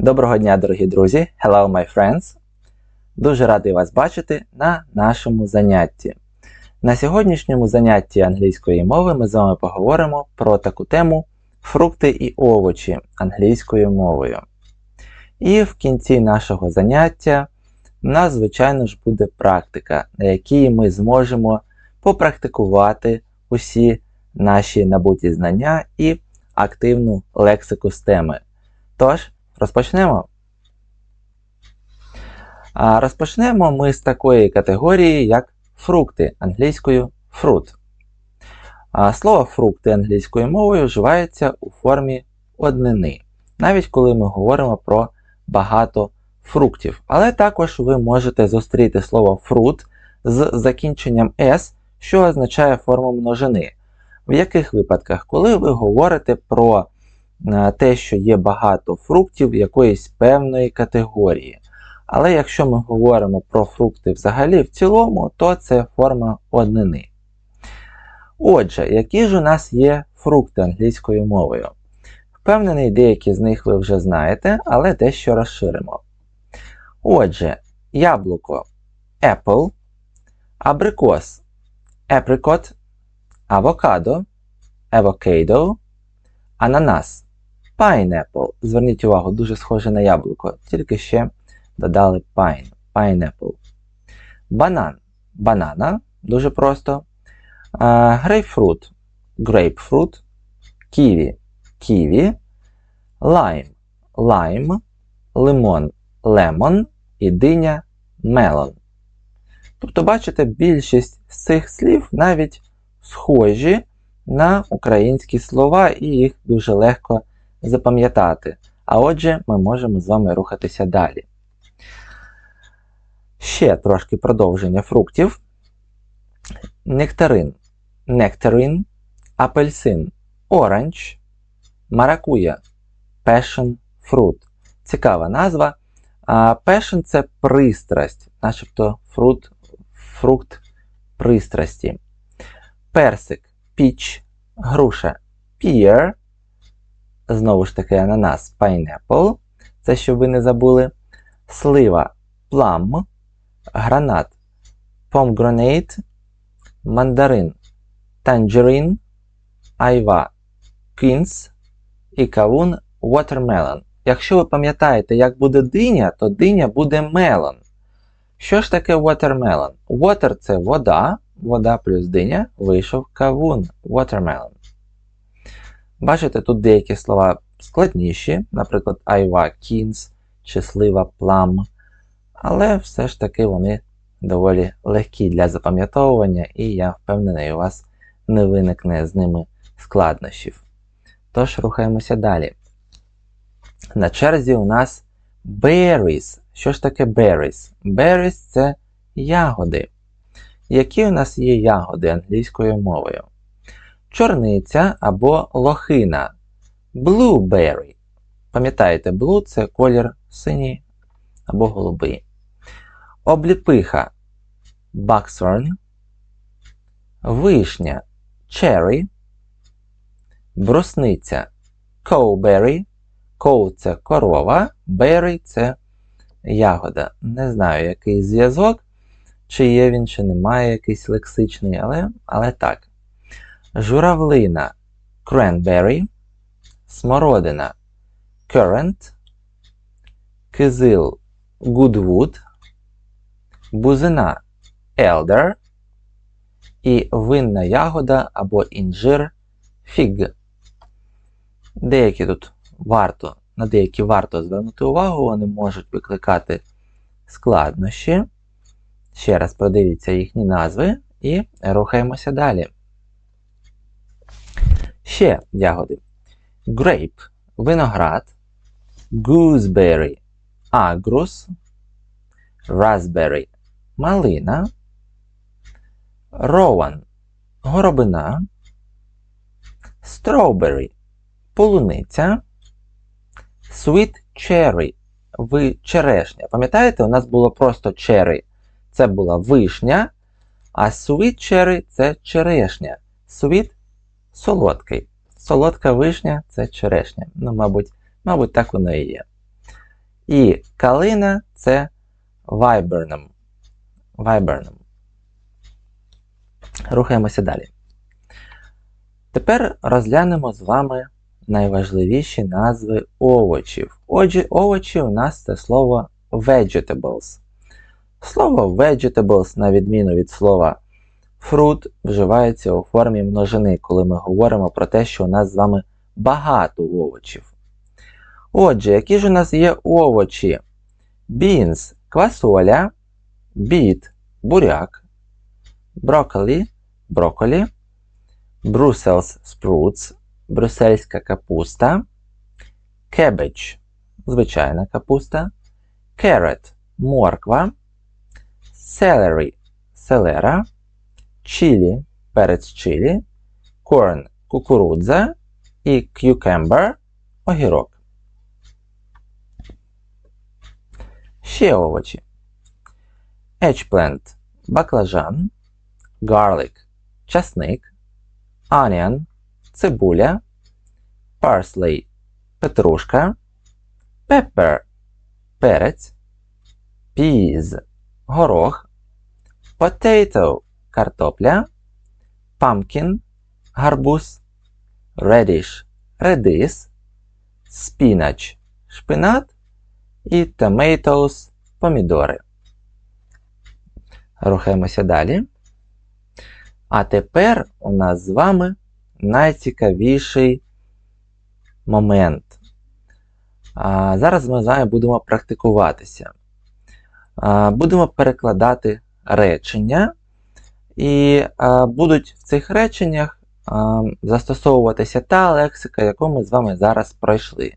Доброго дня, дорогі друзі! Hello, my friends! Дуже радий вас бачити на нашому занятті. На сьогоднішньому занятті англійської мови ми з вами поговоримо про таку тему фрукти і овочі англійською мовою. І в кінці нашого заняття у нас, звичайно ж, буде практика, на якій ми зможемо попрактикувати усі наші набуті знання і активну лексику з теми. Тож, розпочнемо. А Розпочнемо ми з такої категорії, як фрукти англійською fruit. А Слово фрукти англійською мовою вживається у формі однини, навіть коли ми говоримо про багато фруктів. Але також ви можете зустріти слово fruit з закінченням S, що означає форму множини. В яких випадках, коли ви говорите про те, що є багато фруктів якоїсь певної категорії. Але якщо ми говоримо про фрукти взагалі в цілому, то це форма однини. Отже, які ж у нас є фрукти англійською мовою? Впевнений, деякі з них ви вже знаєте, але дещо розширимо. Отже, яблуко apple, абрикос apricot, авокадо, avocado, ананас pineapple. Зверніть увагу, дуже схоже на яблуко, тільки ще додали pine, pineapple. Банан. Банана, дуже просто. Грейпфрут. Grapefruit, ківі. Ківі, лайм. Лайм, лимон. Лемон. І диня. Мелон. Тобто, бачите, більшість з цих слів навіть схожі на українські слова, і їх дуже легко запам'ятати. А отже, ми можемо з вами рухатися далі. Ще трошки продовження фруктів. Нектарин, нектарин, апельсин, оранж, маракуя, passion fruit. Цікава назва. Passion – це пристрасть, начебто фрукт, фрукт пристрасті. Персик піч, груша pear, знову ж таки ананас pineapple, це щоб ви не забули. Слива plum, гранат pomegranate, мандарин tangerine, айва quince і кавун watermelon. Якщо ви пам'ятаєте, як буде диня, то диня буде мелон. Що ж таке watermelon? Water це вода, вода плюс диня, вийшов кавун watermelon. Бачите, тут деякі слова складніші, наприклад, айва кінс чи слива плам. Але все ж таки вони доволі легкі для запам'ятовування, і я впевнений, у вас не виникне з ними складнощів. Тож, рухаємося далі. На черзі у нас berries. Що ж таке berries? Berries – це ягоди. Які у нас є ягоди англійською мовою? Чорниця або лохина. Blueberry. Пам'ятаєте, blue – це колір синій або голубий. Обліпиха buckthorn. Вишня cherry. Брусниця cowberry. Cow – це корова, berry – це ягода. Не знаю, який зв'язок, чи є він, чи немає якийсь лексичний, але, але так. Журавлина cranberry, смородина currant, кизил goodwood, бузина elder і винна ягода або інжир fig. Деякі тут варто, на деякі варто звернути увагу, вони можуть викликати складнощі. Ще раз продивіться їхні назви і рухаємося далі. Ще ягоди. Grape виноград, gooseberry агрус, raspberry малина, rowan горобина, strawberry полуниця, sweet cherry черешня. Пам'ятаєте, у нас було просто cherry. Це була вишня, а sweet cherry це черешня. Sweet солодкий. Солодка вишня це черешня. Ну, мабуть, мабуть, так воно і є. І калина це viburnum. Viburnum. Рухаємося далі. Тепер розглянемо з вами найважливіші назви овочів. Отже, овочі у нас це слово vegetables. Слово vegetables, на відміну від слова fruit, вживається у формі множини, коли ми говоримо про те, що у нас з вами багато овочів. Отже, які ж у нас є овочі? Beans – квасоля, beet – буряк, broccoli – брокколі, Brussels sprouts – брюссельська капуста, cabbage – звичайна капуста, carrot – морква, celery – селера, chili – перець чилі, corn – кукурудза і cucumber – огірок. Ще овочі. Eggplant – баклажан, garlic – часник, onion – цибуля, parsley – петрушка, pepper – перець, peas – горох, potato – картопля, pumpkin – гарбуз, radish – редис, spinach – шпинат і tomatoes – помідори. Рухаємося далі. А тепер у нас з вами найцікавіший момент. А, Зараз ми з вами будемо практикуватися. А, Будемо перекладати речення, і а, будуть в цих реченнях а, застосовуватися та лексика, яку ми з вами зараз пройшли.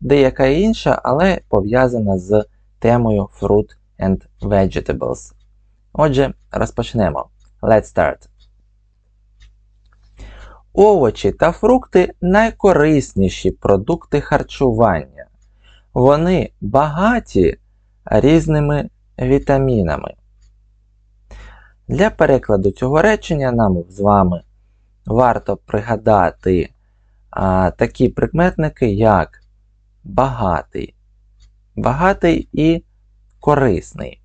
Деяка інша, але пов'язана з темою Fruit and Vegetables. Отже, розпочнемо. Let's start. Овочі та фрукти найкорисніші продукти харчування. Вони багаті різними вітамінами. Для перекладу цього речення нам з вами варто пригадати а, такі прикметники, як багатий, багатий і корисний.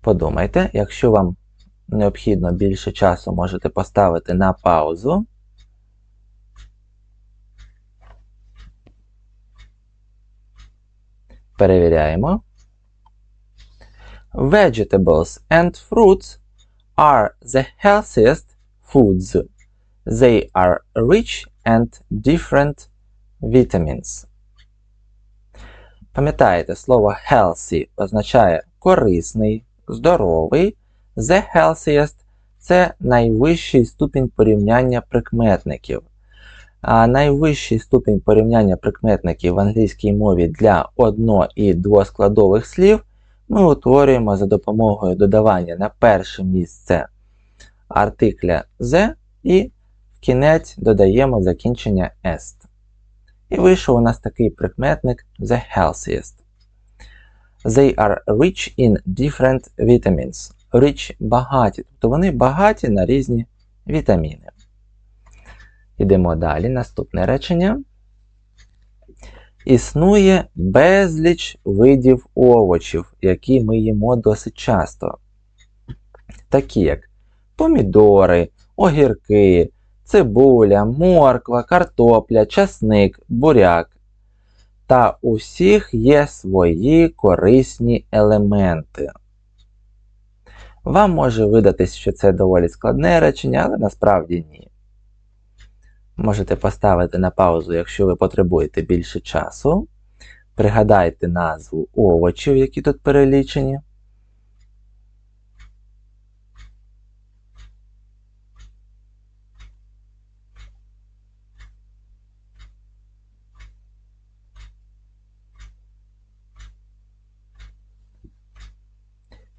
Подумайте, якщо вам необхідно більше часу, можете поставити на паузу. Перевіряємо. Vegetables and fruits are the healthiest foods. They are rich and different vitamins. Пам'ятаєте, слово healthy означає корисний, здоровий, The healthiest це найвищий ступінь порівняння прикметників. А найвищий ступінь порівняння прикметників в англійській мові для одно- і двоскладових слів ми утворюємо за допомогою додавання на перше місце артикля the і в кінець додаємо закінчення est. І вийшов у нас такий прикметник the healthiest. They are rich in different vitamins rich багаті, тобто вони багаті на різні вітаміни. Йдемо далі. Наступне речення. Існує безліч видів овочів, які ми їмо досить часто. Такі як помідори, огірки, цибуля, морква, картопля, часник, буряк. Та у всіх є свої корисні елементи. Вам може видатись, що це доволі складне речення, але насправді ні. Можете поставити на паузу, якщо ви потребуєте більше часу. Пригадайте назву овочів, які тут перелічені.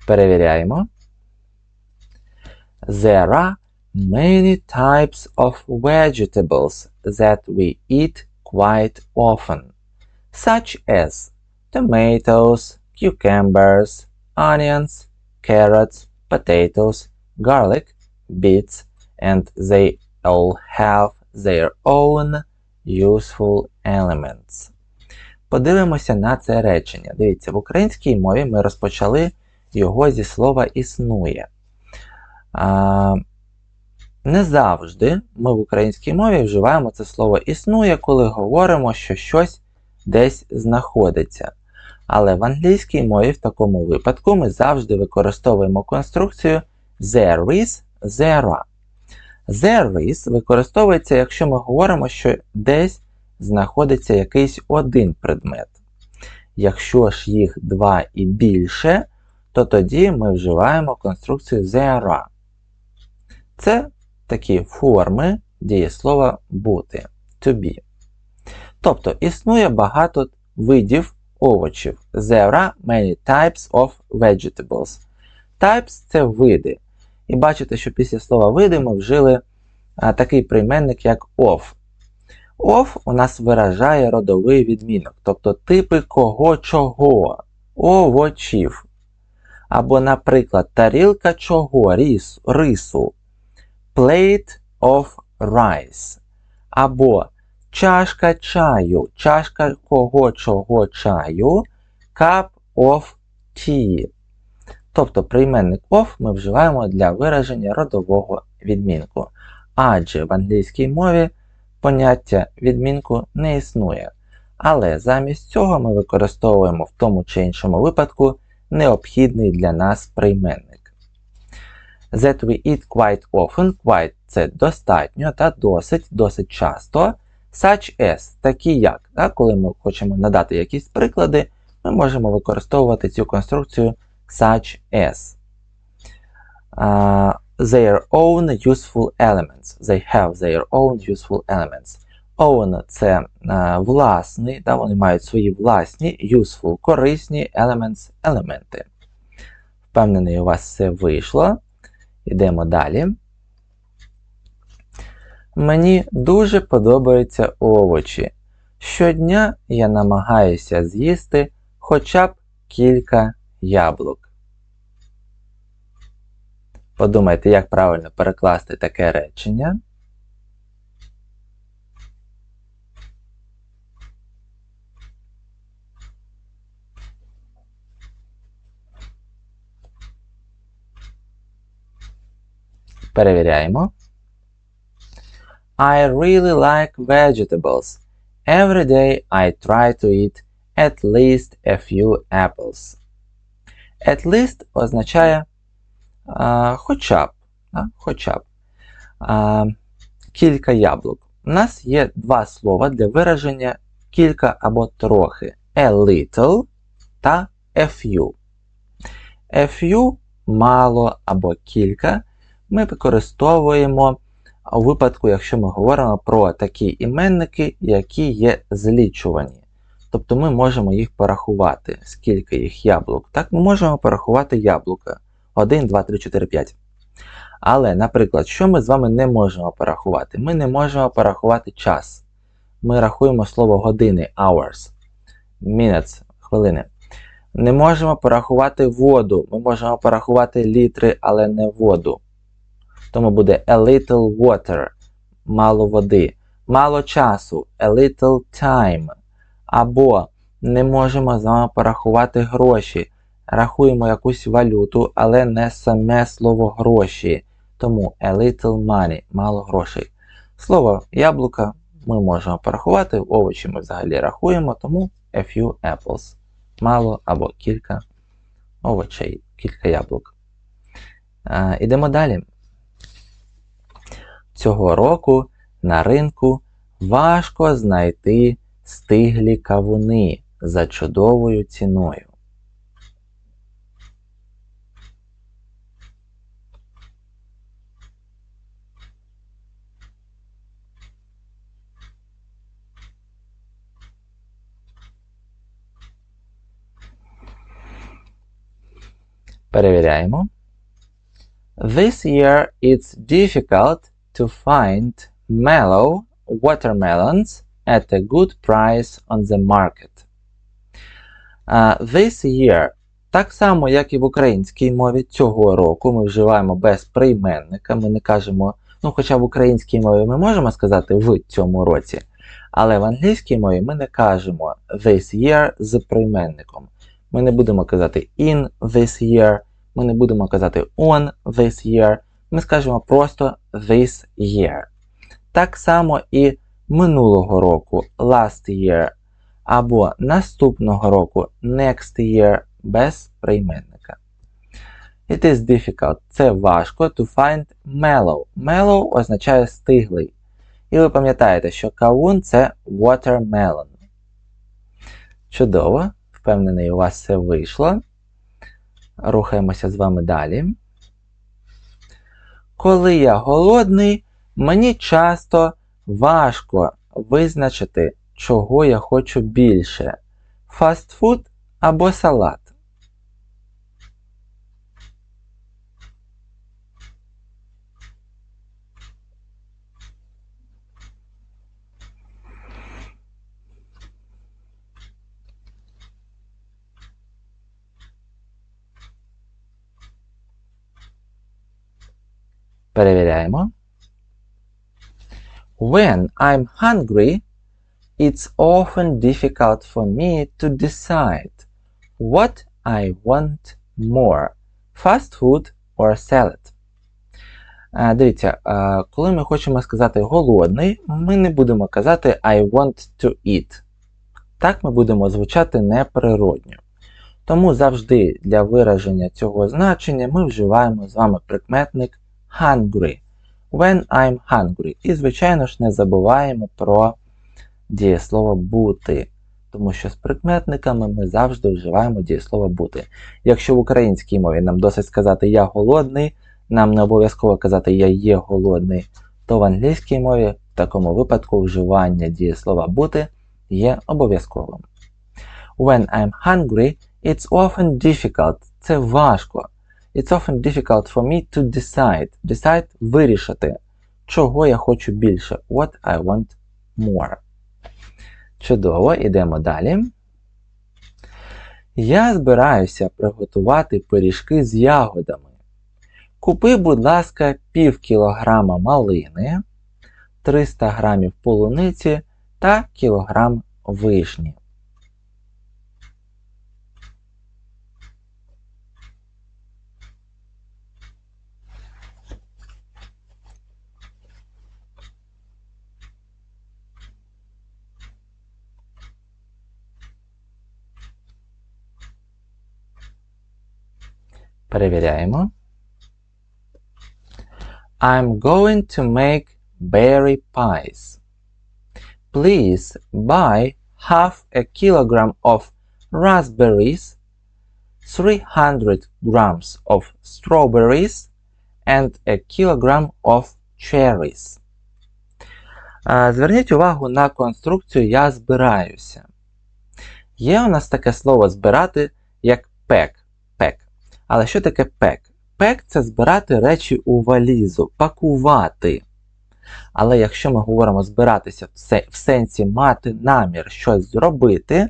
Перевіряємо. There are many types of vegetables that we eat quite often, such as tomatoes, cucumbers, onions, carrots, potatoes, garlic, beets, and they all have their own useful elements. Подивимося на це речення. Дивіться, в українській мові ми розпочали його зі слова існує. А, не завжди ми в українській мові вживаємо це слово існує, коли говоримо, що щось десь знаходиться. Але в англійській мові в такому випадку ми завжди використовуємо конструкцію there is, there are. There is використовується, якщо ми говоримо, що десь знаходиться якийсь один предмет. Якщо ж їх два і більше, то тоді ми вживаємо конструкцію there are. Це такі форми дієслова бути to be. Тобто існує багато видів овочів. There many types of vegetables. Types це види. І бачите, що після слова види ми вжили а, такий прийменник, як of. Of у нас виражає родовий відмінок, тобто типи кого чого, овочів. Або, наприклад, тарілка чого рису. Plate of rice. Або чашка чаю, чашка кого чого чаю, cup of tea. Тобто прийменник of ми вживаємо для вираження родового відмінку. Адже в англійській мові поняття відмінку не існує. Але замість цього ми використовуємо в тому чи іншому випадку необхідний для нас прийменник. That we eat quite often, quite це достатньо та досить, досить часто. Such as, такі як. Так? Коли ми хочемо надати якісь приклади, ми можемо використовувати цю конструкцію such as. Uh, their own useful elements. They have their own useful elements. Own це uh, власний, да, вони мають свої власні, useful, корисні elements, елементи. Впевнений, у вас все вийшло. Йдемо далі. Мені дуже подобаються овочі. Щодня я намагаюся з'їсти хоча б кілька яблук. Подумайте, як правильно перекласти таке речення. Перевіряємо. I really like vegetables. Every day I try to eat at least a few apples. At least означає а, хоча б. А, хоча б. А, кілька яблук. У нас є два слова для вираження кілька або трохи. A little та a few. A few мало або кілька ми використовуємо у випадку, якщо ми говоримо про такі іменники, які є злічувані. Тобто ми можемо їх порахувати, скільки їх яблук. Так, ми можемо порахувати яблука. 1, 2, 3, 4, 5. Але, наприклад, що ми з вами не можемо порахувати? Ми не можемо порахувати час. Ми рахуємо слово години, hours, minutes, хвилини. Не можемо порахувати воду. Ми можемо порахувати літри, але не воду. Тому буде a little water, мало води, мало часу, a little time. Або не можемо з вами порахувати гроші. Рахуємо якусь валюту, але не саме слово гроші. Тому a little money, мало грошей. Слово яблука ми можемо порахувати, овочі ми взагалі рахуємо, тому a few apples. Мало або кілька овочей, кілька яблук. Ідемо далі. Цього року на ринку важко знайти стиглі кавуни за чудовою ціною. Перевіряємо. This year it's difficult to find mellow watermelons at a good price on the market. Uh, this year, так само, як і в українській мові, цього року ми вживаємо без прийменника. Ми не кажемо, ну, хоча в українській мові ми можемо сказати в цьому році. Але в англійській мові ми не кажемо this year з прийменником. Ми не будемо казати in this year, ми не будемо казати on this year. Ми скажемо просто this year. Так само і минулого року last year або наступного року next year без прийменника. It is difficult. Це важко to find mellow. Mellow означає стиглий. І ви пам'ятаєте, що кавун це watermelon. Чудово. Впевнений, у вас все вийшло. Рухаємося з вами далі. Коли я голодний, мені часто важко визначити, чого я хочу більше: фастфуд або салат. Перевіряємо. When I'm hungry, it's often difficult for me to decide what I want more fast food or salad. Дивіться, коли ми хочемо сказати голодний, ми не будемо казати I want to eat. Так ми будемо звучати неприродньо. Тому завжди для вираження цього значення ми вживаємо з вами прикметник hungry. When I'm hungry. І, звичайно ж, не забуваємо про дієслово бути. Тому що з прикметниками ми завжди вживаємо дієслово бути. Якщо в українській мові нам досить сказати я голодний, нам не обов'язково казати я є голодний, то в англійській мові в такому випадку вживання дієслова бути є обов'язковим. When I'm hungry, it's often difficult. Це важко. It's often difficult for me to decide. Decide – вирішити, чого я хочу більше. What I want more. Чудово, ідемо далі. Я збираюся приготувати пиріжки з ягодами. Купи, будь ласка, пів кілограма малини, 300 грамів полуниці та кілограм вишні. Перевіряємо. I'm going to make berry pies. Please buy half a kilogram of raspberries, 300 grams of strawberries, and a kilogram of cherries. Зверніть увагу на конструкцію Я збираюся. Є у нас таке слово збирати як пек. Але що таке пек? Пек це збирати речі у валізу, пакувати. Але якщо ми говоримо збиратися в сенсі мати намір щось зробити,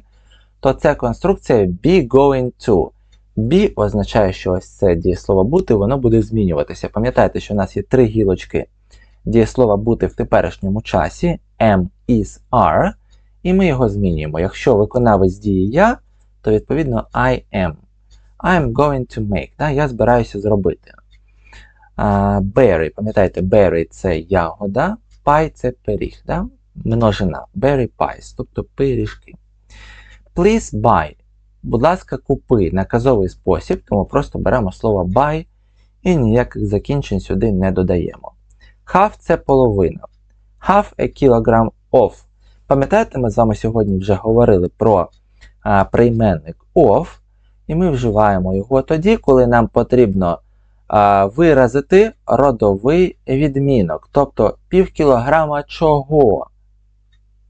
то це конструкція be going to. Be означає, що ось це дієслово бути, воно буде змінюватися. Пам'ятаєте, що у нас є три гілочки дієслова бути в теперішньому часі am, is, are, і ми його змінюємо. Якщо виконавець дії я, то відповідно I am. I'm going to make. Да? Я збираюся зробити. Uh, berry, пам'ятаєте, berry це ягода, pie це пиріг. Да? Множина. Berry pies, тобто пиріжки. Please buy. Будь ласка, купи наказовий спосіб, тому просто беремо слово buy і ніяких закінчень сюди не додаємо. Half це половина. Half a kilogram of. Пам'ятаєте, ми з вами сьогодні вже говорили про а, прийменник of. І ми вживаємо його тоді, коли нам потрібно а, виразити родовий відмінок. Тобто пів кілограма чого?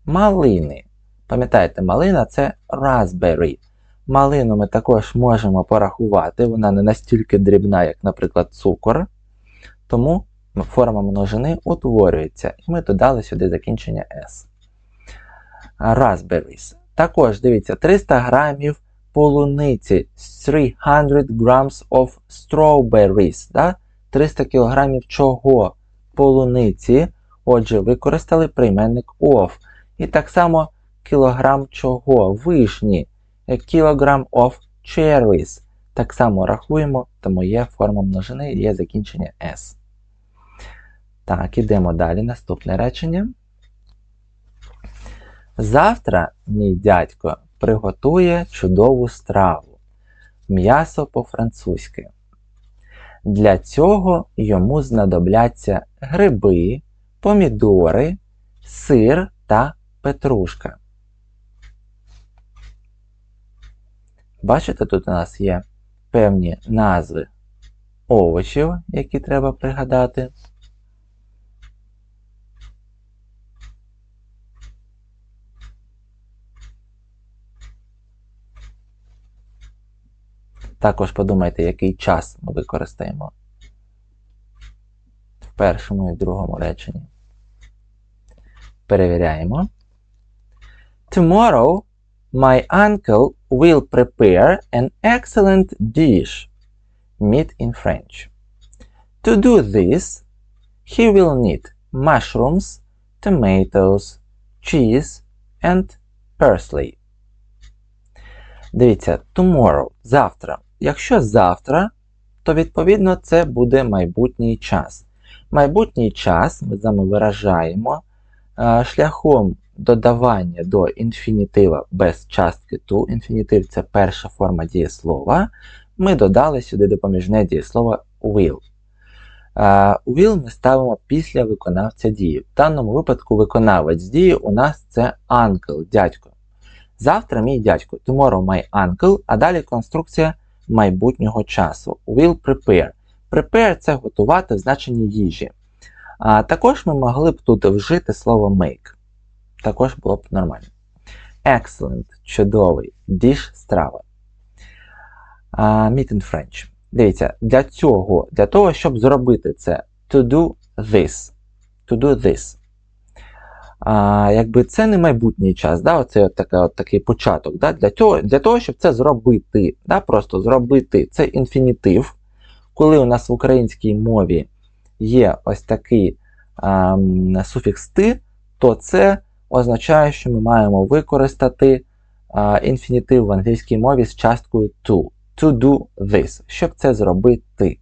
Малини. Пам'ятаєте, малина це raspberry. Малину ми також можемо порахувати, вона не настільки дрібна, як, наприклад, цукор. Тому форма множини утворюється. І ми додали сюди закінчення S. Raspberries. Також дивіться, 300 грамів полуниці 300 grams of strawberries. Да? 300 кг чого? Полуниці. Отже, використали прийменник of. І так само кілограм чого? Вишні. A kilogram of cherries. Так само рахуємо, тому є форма множини, є закінчення S. Так, ідемо далі. Наступне речення. Завтра мій дядько приготує чудову страву. М'ясо по-французьки. Для цього йому знадобляться гриби, помідори, сир та петрушка. Бачите, тут у нас є певні назви овочів, які треба пригадати. Також подумайте, який час ми використаємо в першому і другому реченні. Перевіряємо. Tomorrow my uncle will prepare an excellent dish, meat in French. To do this, he will need mushrooms, tomatoes, cheese and parsley. Дивіться, tomorrow, завтра. Якщо завтра, то відповідно це буде майбутній час. Майбутній час ми з вами виражаємо е, шляхом додавання до інфінітива без частки to. Інфінітив це перша форма дієслова. Ми додали сюди допоміжне дієслово will. Е, will ми ставимо після виконавця дії. В даному випадку виконавець дії у нас це uncle, дядько. Завтра мій дядько. Tomorrow my uncle, а далі конструкція майбутнього часу. Will prepare. Prepare це готувати в значенні їжі. А також ми могли б тут вжити слово make. Також було б нормально. Excellent, чудовий, dish страва. А, meat in French. Дивіться, для цього, для того, щоб зробити це, to do this. To do this. А, Якби це не майбутній час, да, оце от така, от такий початок. Да, Для того, для того, щоб це зробити, да, просто зробити це інфінітив, коли у нас в українській мові є ось такий а, суфікс ти, то це означає, що ми маємо використати а, інфінітив в англійській мові з часткою to. To do this, щоб це зробити.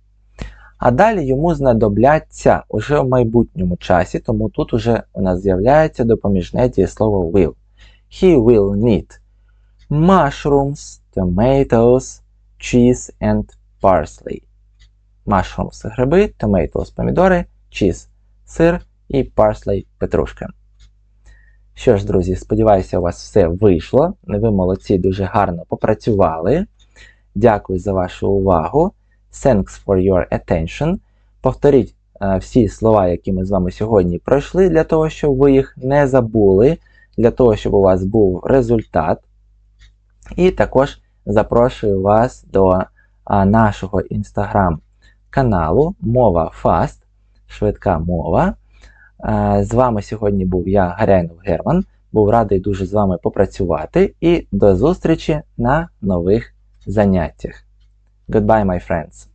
А далі йому знадобляться уже в майбутньому часі, тому тут уже у нас з'являється допоміжне дієслово will. He will need mushrooms, tomatoes, cheese and parsley. Mushrooms – гриби, tomatoes – помідори, cheese – сир і parsley – петрушка. Що ж, друзі, сподіваюся, у вас все вийшло. Ви молодці, дуже гарно попрацювали. Дякую за вашу увагу. Thanks for your attention. Повторіть е, всі слова, які ми з вами сьогодні пройшли, для того, щоб ви їх не забули, для того, щоб у вас був результат. І також запрошую вас до а, нашого інстаграм-каналу Мова Fast, швидка мова. Е, з вами сьогодні був я, Гаряйнов Герман. Був радий дуже з вами попрацювати і до зустрічі на нових заняттях. Goodbye, my friends.